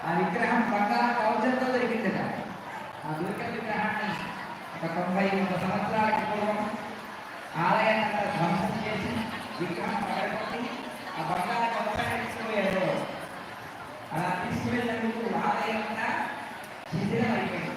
ఆ విగ్రహం బంగారం కవచంతో దొరికిందట ఆ దొరికిన విగ్రహాన్ని ఒక తొంభై వంద సంవత్సరాల పూర్వం ఆలయాన్ని ధ్వంసం చేసి విగ్రహం పగలగొట్టి ఆ బంగారం కవచాన్ని తీసుకుపోయారు. అలా తీసుకువెళ్ళినందుకు ఆలయం అంతా శిథిలం అయిపోయింది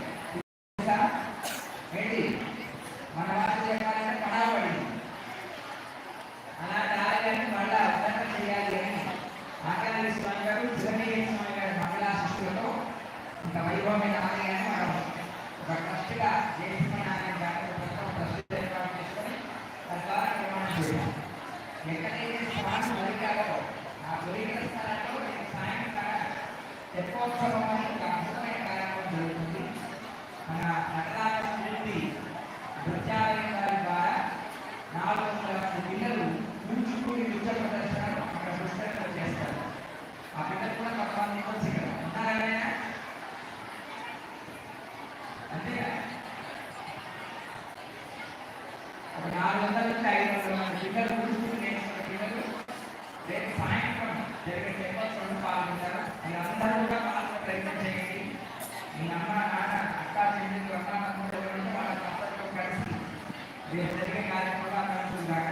రేపు జరిగే కార్యక్రమాలు నడుస్తుందాక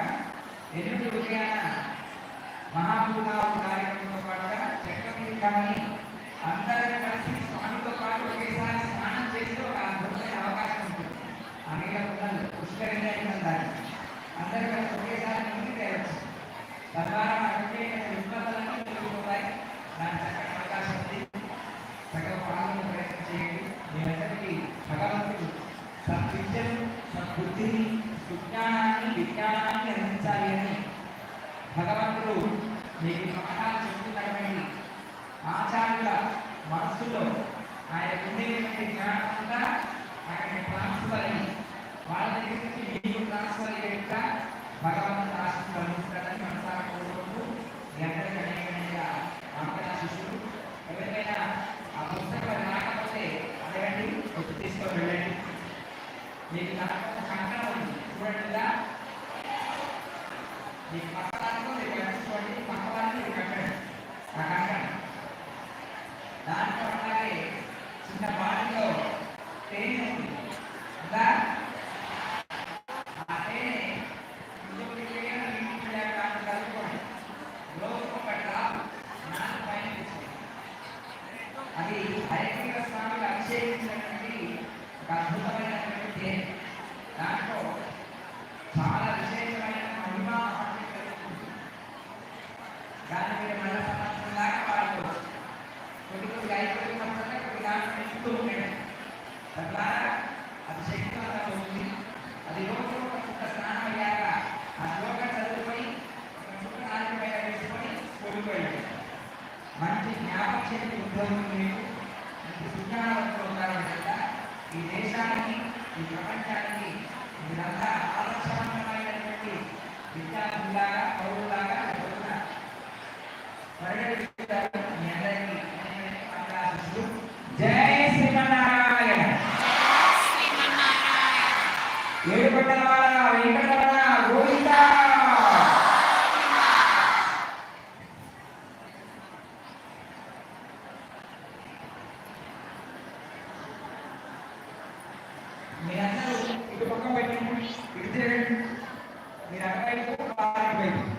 ఎనిమిది ఉదయాన మహాపూర్ణాలు కార్యక్రమంతో పాటుగా చక్రవర్తి కానీ కలిసి స్వామితో పాటు ఒకేసారి స్నానం చేస్తూ ఒక అద్భుతమైన అవకాశం ఉంటుంది ఆ నీళ్ళ పుష్కరంగా అయిపోతారు అందరూ కలిసి ఒకేసారి ముందుకు తేవచ్చు. తద్వారా మనకి విఫలతలన్నీ తొలగిపోతాయి. దాని చక్కటి అవకాశం ఉంది. చక్కగా పాల్గొనే ప్రయత్నం చేయండి. మీరందరికీ భగవంతుడు సద్విద్యను సద్బుద్ధిని విజ్ఞానాన్ని విజ్ఞానాన్ని అందించాలి అని భగవంతుడు మీకు పాఠాలు చెప్తున్నటువంటి ఆచార్యుల మనస్సులో ఆయన ఉండేటువంటి జ్ఞానం అంతా ఆయన ట్రాన్స్ఫర్ అయ్యి వాళ్ళ దగ్గర నుంచి మీకు ట్రాన్స్ఫర్ అయ్యేట్టుగా భగవంతుడు ఆశిస్తూ అందిస్తాడని మనసారా కలుపుకోండి రోజు ఒక డ్రాప్ నాలుగు పైన అది హరికృష్ణ స్వామికి అభిషేకించినటువంటి ఒక అద్భుతమైనటువంటి మంచి జ్ఞాపక శక్తి ఉద్యోగం మీకు మంచి సుజ్ఞానవంతులు ఉంటారు కనుక ఈ దేశానికి ఈ ప్రపంచానికి మీరంతా ఆదర్శవంతమైనటువంటి విద్యార్థులాగా పౌరులాగా రోజున పరిగణిస్తారు మీ అందరికీ. ఆశీస్సులు. జై శ్రీమన్నారాయణ. ఏడుపట్టల వాడ వెంకటరమణ గోవిందా మీరందరూ ఇటు పక్క పెట్టండి ఇటు తిరగండి. మీరు అక్కడ వారి వైపు